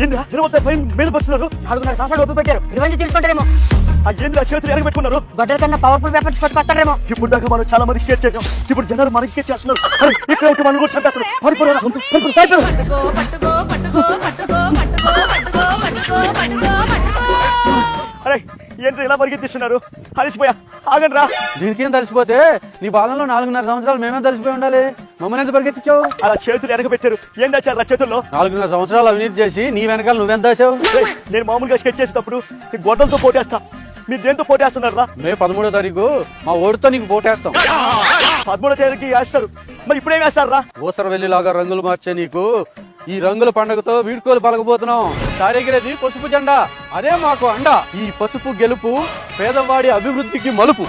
ఏంద్రా తిరుమల పై మీద పడుతున్నారు నాలుగున్నర సంవత్సరాలు ఒప్పు పెట్టారు రివెంజ్ తీసుకుంటారేమో ఆ ఏంద్రా చేతులు ఎరగ పెట్టుకున్నారు గొడ్డల కన్నా పవర్ఫుల్ వెపన్స్ పట్టి పట్టారేమో ఇప్పుడు దాకా మనం చాలా మందికి షేర్ చేసాం ఇప్పుడు జనాలు మనకి షేర్ చేస్తున్నారు ఇక్కడ అయితే మనం కూడా చంపేస్తారు పరిపూర్ణ పట్టుకో అరే ఏంటి ఇలా పరిగెత్తిస్తున్నారు? అలసిపోయా. ఆగండి రా దీనికేం తలిసిపోతే నీ బాలంలో నాలుగున్నర సంవత్సరాలు మేమే తలిసిపోయి ఉండాలి? మమ్మల్ని ఎంత పరిగెత్తించావు అలా చేతులు ఎరగ పెట్టారు ఏం దాచారు ఆ చేతుల్లో? నాలుగున్నర సంవత్సరాలు అవినీతి చేసి నీ వెనకాల నువ్వెంత దాచావు? ఏయ్, నేను మామూలుగా స్కెచ్ చేసేటప్పుడు ఈ గొడ్డలతో పోటేస్తా. మీరు దేంతో పోటేస్తున్నారు మే పదమూడో తారీఖు మా ఓడితో నీకు పోటేస్తాం. పదమూడో తేదీకి వేస్తారు. మరి ఇప్పుడేం వేస్తారు రా ఊసర వెళ్ళిలాగా రంగులు మార్చే నీకు ఈ రంగుల పండుగతో వీడ్కోలు పలకబోతున్నాం. తారీఖులది పసుపు జెండా అదే మాకు అండ. ఈ పసుపు గెలుపు పేదవాడి అభివృద్ధికి మలుపు.